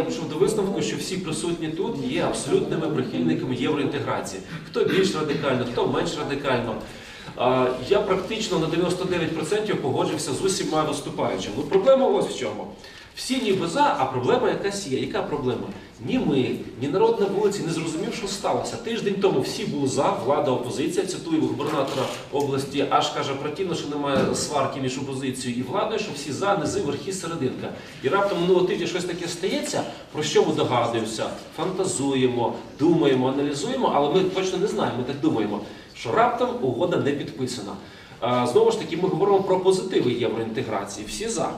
я прийшов до висновку, що всі присутні тут є абсолютними прихильниками євроінтеграції. Хто більш радикально, хто менш радикально. Я практично на 99% погоджився з усіма виступаючими. Ну, проблема ось в чому. Всі ніби за, а проблема якась є. Яка проблема? Ні ми, ні народ на вулиці не зрозумів, що сталося. Тиждень тому всі були за, влада, опозиція, цитую губернатора області, аж каже противно, що немає сварки між опозицією і владою, що всі за, низи, верхи, серединка. І раптом минулого тижня щось таке стається, про що ми догадуємося, фантазуємо, думаємо, аналізуємо, але ми точно не знаємо, ми так думаємо, що раптом угода не підписана. Знову ж таки, ми говоримо про позитиви євроінтеграції. Всі за.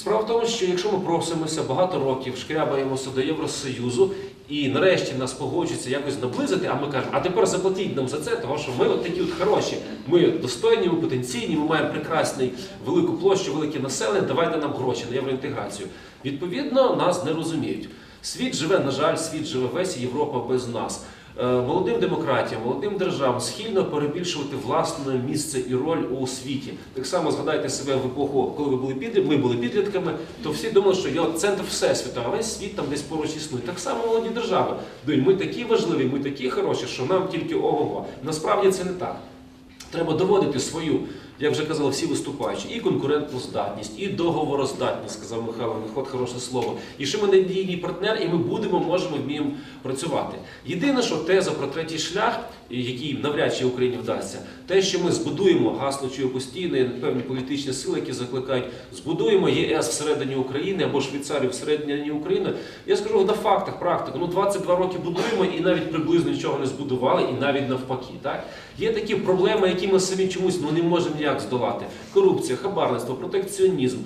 Справа в тому, що якщо ми просимося багато років, шкрябаємося до Євросоюзу, і нарешті нас погоджується якось наблизити, а ми кажемо, а тепер заплатіть нам за це, тому що ми от такі от хороші. Ми достойні, ми потенційні, ми маємо прекрасний велику площу, велике населення, давайте нам гроші на євроінтеграцію. Відповідно, нас не розуміють. Світ живе, на жаль, світ живе весь Європа без нас. Е, Молодим демократіям, молодим державам схильно перебільшувати власне місце і роль у світі. Так само згадайте себе в епоху, коли ви були підлітками, ми були підлітками, то всі думали, що є центр всесвіту, а весь світ там десь поруч існує. Так само молоді держави. Думають, ми такі важливі, ми такі хороші, що нам тільки ого-го. Насправді це не так. Треба доводити свою, як вже казали всі виступаючі, і конкурентну здатність, і договороздатність, сказав Михайло Михот, хороше слово. І що ми надійний партнер, і ми будемо, можемо, вміємо працювати. Єдине, що теза про третій шлях, який навряд чи Україні вдасться, те, що ми збудуємо гасло чую постійно, певні політичні сили, які закликають, збудуємо ЄС всередині України або Швейцарію всередині України. Я скажу на фактах, практику. Ну 22 роки будуємо і навіть приблизно нічого не збудували, і навіть навпаки. Так? Є такі проблеми, які ми самі чомусь ну, не можемо ніяк здолати. Корупція, хабарництво, протекціонізм, е,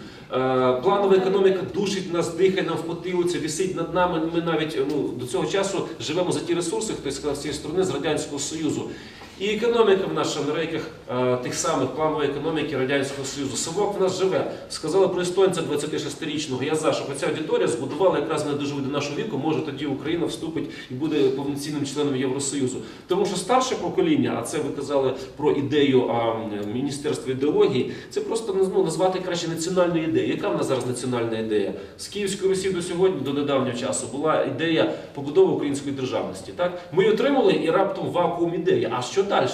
планова економіка душить нас, дихає нам в потилицю, вісить над нами. Ми навіть ну, до цього часу живемо за ті ресурси, хтось сказав з цієї сторони з Радянського Союзу. І економіка в нас на рейках е, тих самих планової економіки Радянського Союзу. Совок в нас живе. Сказали про естонця 26-річного. Я за, щоб ця аудиторія збудувала якраз не доживуть до нашого віку, може тоді Україна вступить і буде повноцінним членом Євросоюзу. Тому що старше покоління, а це ви казали про ідею а, Міністерства ідеології, це просто ну, назвати краще національною ідеєю. Яка в нас зараз національна ідея? З Київської Русі до сьогодні, до недавнього часу, була ідея побудови української державності. Так? Ми отримали і раптом вакуум ідеї. А що далі?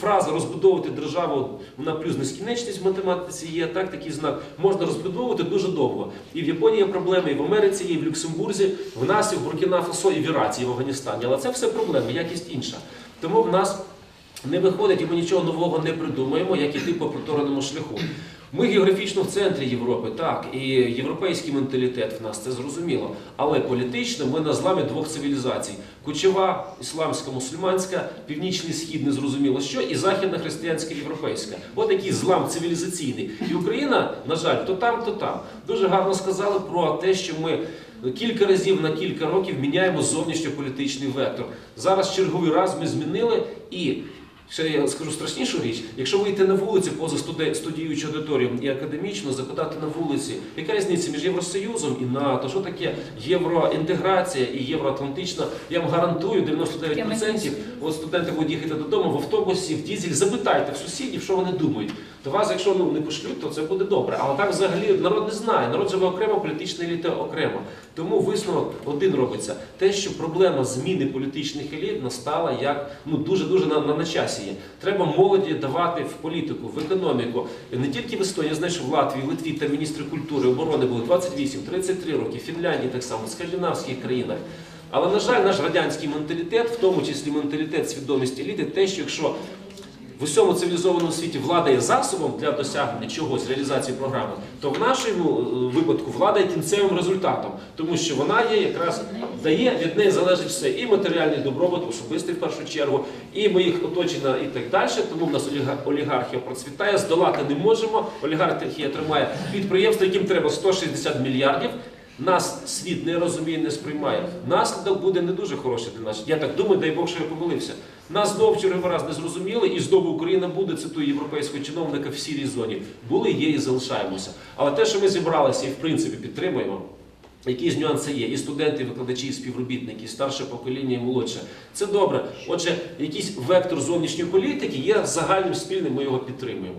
Фраза розбудовувати державу, вона плюс нескінченність в математиці є, так, такий знак. Можна розбудовувати дуже довго. І в Японії є проблеми, і в Америці, і в Люксембурзі, в нас, і в Буркіна Фасо, і в Іраці, і в Афганістані. Але це все проблеми, якість інша. Тому в нас не виходить, і ми нічого нового не придумаємо, як іти по протореному шляху. Ми географічно в центрі Європи, так, і європейський менталітет в нас це зрозуміло. Але політично ми на зламі двох цивілізацій: кучова, ісламська, мусульманська, північний схід, не зрозуміло що, і західна християнська європейська. От такий злам цивілізаційний. І Україна, на жаль, то там, то там. Дуже гарно сказали про те, що ми. Кілька разів на кілька років міняємо зовнішньополітичний вектор. Зараз черговий раз ми змінили і Ще я скажу страшнішу річ, якщо вийти на вулицю поза студіючу аудиторію і академічно запитати на вулиці, яка різниця між Євросоюзом і НАТО, що таке євроінтеграція і євроатлантична, я вам гарантую 99%, от студенти будуть їхати додому в автобусі, в дізель, запитайте в сусідів, що вони думають. То вас, якщо ну, не пошлють, то це буде добре. Але так взагалі народ не знає. Народ живе окремо, політична еліта окремо. Тому висновок один робиться: те, що проблема зміни політичних еліт настала як ну дуже дуже на, на, на часі є. Треба молоді давати в політику, в економіку. Не тільки в Естонії, я знаю, що в Латвії, Литві та міністри культури, оборони були 28-33 роки, Фінляндії так само, в скандинавських країнах. Але, на жаль, наш радянський менталітет, в тому числі менталітет, свідомість еліти, те, що якщо в усьому цивілізованому світі влада є засобом для досягнення чогось, реалізації програми, то в нашому е, випадку влада є кінцевим результатом, тому що вона є якраз дає від неї залежить все, і матеріальний добробут, особистий в першу чергу, і ми їх оточення і так далі. Тому в нас оліга- олігархія процвітає, здолати не можемо. Олігархія тримає підприємства, яким треба 160 мільярдів. Нас світ не розуміє, не сприймає. Наслідок буде не дуже хороший для нас. Я так думаю, дай Бог, що я помилився. Нас знову в раз не зрозуміли, і знову Україна буде, цитую європейського чиновника в сірій зоні. Були, є і залишаємося. Але те, що ми зібралися і в принципі підтримуємо. Якісь нюанси є, і студенти, і викладачі, і співробітники, і старше покоління, і молодше. Це добре. Отже, якийсь вектор зовнішньої політики є загальним спільним, ми його підтримуємо.